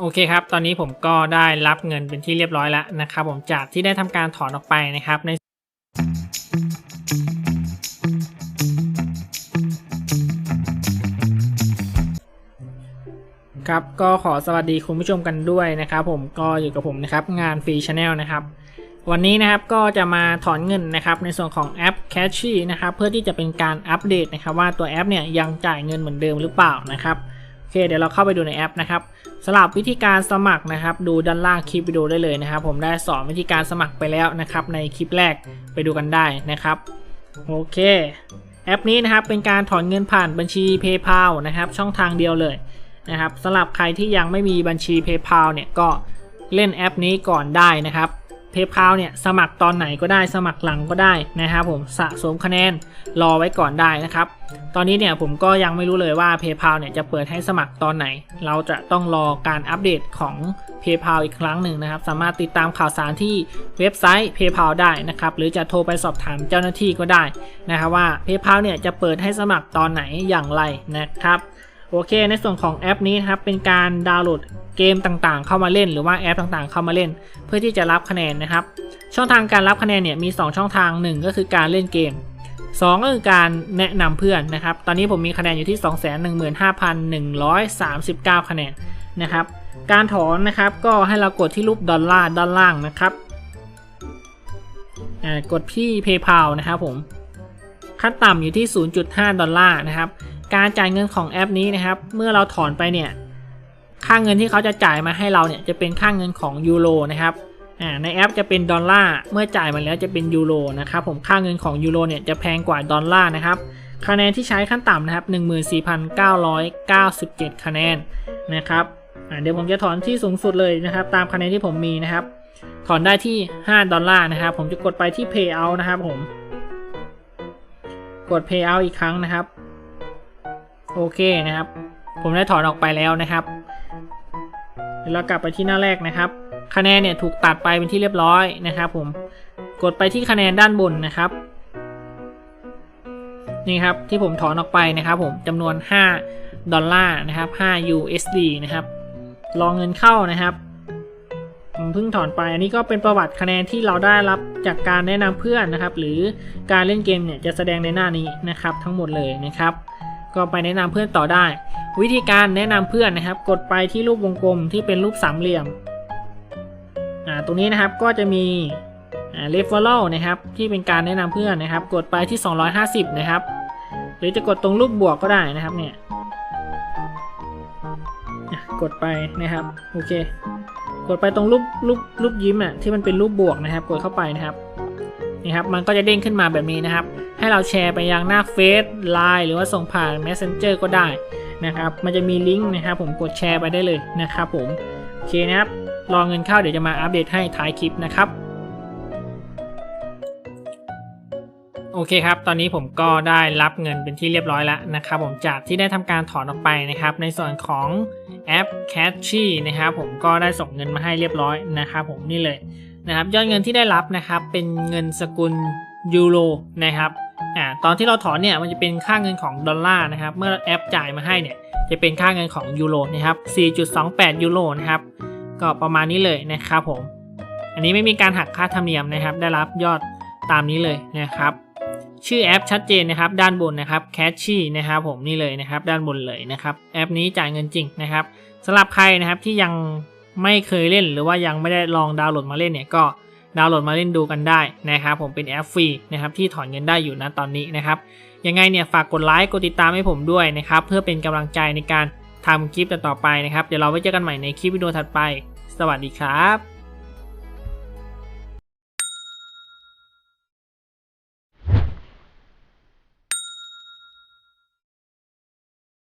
โอเคครับ ตอนนี้ผมก็ได้รับเงินเป็นที่เรียบร้อยแล้วนะครับผมจากที่ได้ทำการถอนออกไปนะครับในครับก็ขอสวัสดีคุณผู้ชมกันด้วยนะครับ ผมก็อยู่กับผมนะครับงานฟรีชาแนลนะครับ วันนี้นะครับก็จะมาถอนเงินนะครับในส่วนของแอป c a s h นะครับเพื่อที่จะเป็นการอัปเดตนะครับว่าตัวแอปเนี่ยยังจ่ายเงินเหมือนเดิมหรือเปล่านะครับ อเคเดี๋ยวเราเข้าไปดูในแอปนะครับสำหรับวิธีการสมัครนะครับ ดูด้านล่างคลิปวิดีโอได้เลยนะครับ ผมได้สอนวิธีการสมัครไปแล้วนะครับ ในคลิปแรกไปดูกันได้นะครับโอเคแอปนี้นะครับเป็นการถอนเงินผ่านบัญชี PayPal นะครับช่องทางเดียวเลยนะครับสำหรับใครที่ยังไม่มีบัญชี PayPal เนี่ยก็เล่นแอปนี้ก่อนได้นะครับ PayPal เนี่ยสมัครตอนไหนก็ได้สมัครหลังก็ได้นะครับผมสะสมคะแนนรอไว้ก่อนได้นะครับ ตอนนี้เนี่ยผมก็ยังไม่รู้เลยว่า PayPal เนี่ยจะเปิดให้สมัครตอนไหน เราจะต้องรอการอัปเดตของ PayPal อีกครั้งหนึ่งนะครับ สามารถติดตามข่าวสารที่เว็บไซต์ PayPal ได้นะครับ หรือจะโทรไปสอบถามเจ้าหน้าที่ก็ได้นะครับว่า PayPal เนี่ยจะเปิดให้สมัครตอนไหนอย่างไรนะครับโอเค ในส่วนของแอปนี้นะครับเป็นการดาวน์โหลด เกมต่างๆ เข้ามาเล่นหรือว่าแอปต่างๆ เข้ามาเล่น เพื่อที่จะรับคะแนนนะครับ ช่องทางการรับคะแนนเนี่ยมี 2 ช่องทาง 1 ก็คือการเล่นเกม 2 ก็คือการแนะนำเพื่อนนะครับ ตอนนี้ผมมีคะแนนอยู่ที่ 215,139 คะแนนนะครับ การถอนนะครับก็ให้เรากดที่รูปดอลลาร์ด้านล่างนะครับกดที่ PayPal นะครับผมขั้นต่ำอยู่ที่ 0.5 ดอลลาร์นะครับ การจ่ายเงินของแอปนี้นะครับ เมื่อเราถอนไปเนี่ย ค่าเงินที่เขาจะจ่ายมาให้เราเนี่ยจะเป็นค่าเงินของยูโรนะครับอ่าในแอปจะเป็นดอลลาร์เมื่อจ่ายมาแล้วจะเป็นยูโรนะครับผมค่าเงินของยูโรเนี่ยจะแพงกว่าดอลลาร์นะครับคะแนนที่ใช้ขั้นต่ำนะครับ14,997 คะแนนนะครับอ่าเดี๋ยวผมจะถอนที่สูงสุดเลยนะครับ ตามคะแนนที่ผมมีนะครับ ถอนได้ที่ 5 ดอลลาร์นะครับ ผมจะกดไปที่ Payout นะครับผม กด Payout อีกครั้งนะครับ โอเคนะครับ ผมได้ถอนออกไปแล้วนะครับ ดี๋ยวเรากลับไปที่หน้าแรกนะครับ คะแนนเนี่ยถูกตัดไปเป็นที่เรียบร้อยนะครับผมกดไปที่คะแนนด้านบนนะครับนี่ครับที่ผมถอนออกไปนะครับผมจำนวน 5 ดอลลาร์นะครับ5 USD นะครับรองเงินเข้านะครับผมเพิ่งถอนไปอันนี้ก็เป็นประวัติคะแนนที่เราได้รับจากการแนะนำเพื่อนนะครับ หรือการเล่นเกมเนี่ยจะแสดงในหน้านี้นะครับ ทั้งหมดเลยนะครับ ก็ไปแนะนำเพื่อนต่อได้ วิธีการแนะนำเพื่อนนะครับ กดไปที่รูปวงกลมที่เป็นรูปสามเหลี่ยมอ่าตรงนี้นะครับก็จะมีอ่า referral นะครับที่เป็นการแนะนำเพื่อนนะครับ กดไปที่ 250 นะครับ หรือจะกดตรงรูปบวกก็ได้นะครับเนี่ยกดไปนะครับโอเค กดไปตรงรูปรูปรูปยิ้มอะที่มันเป็นรูปบวกนะครับ กดเข้าไปนะครับ นี่ครับมันก็จะเด้งขึ้นมาแบบนี้นะครับ ให้เราแชร์ไปยังหน้าเฟซไลน์หรือว่าส่งผ่าน Messenger ก็ได้นะครับมันจะมีลิงก์นะครับผมกดแชร์ไปได้เลยนะครับผมโอเคนะครับรอเงินเข้าเดี๋ยวจะมาอัปเดตให้ท้ายคลิปนะครับโอเคครับ ตอนนี้ผมก็ได้รับเงินเป็นที่เรียบร้อยแล้วนะครับผมจากที่ได้ทำการถอนออกไปนะครับ ในส่วนของแอป c a s h นะครับผมก็ได้ส่งเงินมาให้เรียบร้อยนะครับผมนี่เลย นะครับยอดเงินที่ได้รับนะครับเป็นเงินสกุลยูโรนะครับอ่าตอนที่เราถอนเนี่ยมันจะเป็นค่าเงินของดอลลาร์นะครับเมื่อแอปจ่ายมาให้เนี่ยจะเป็นค่าเงินของยูโรนะครับ 4.28 ยูโรนะครับก็ประมาณนี้เลยนะครับผม อันนี้ไม่มีการหักค่าธรรมเนียมนะครับ ได้รับยอดตามนี้เลยนะครับ ชื่อแอปชัดเจนนะครับ ด้านบนนะครับ c a s h นะครับผมนี่เลยนะครับ ด้านบนเลยนะครับ แอปนี้จ่ายเงินจริงนะครับสำหรับใครนะครับที่ยัง ไม่เคยเล่นหรือว่ายังไม่ได้ลองดาวน์โหลดมาเล่นเนี่ยก็ดาวน์โหลดมาเล่นดูกันได้นะครับผมเป็นแอปฟรีนะครับที่ถอนเงินได้อยู่นะตอนนี้นะครับยังไงเนี่ยฝากกดไลค์กดติดตามให้ผมด้วยนะครับเพื่อเป็นกำลังใจในการทำคลิปต่อไปนะครับ เดี๋ยวเราไว้เจอกันใหม่ในคลิปวิดีโอถัดไป สวัสดีครับ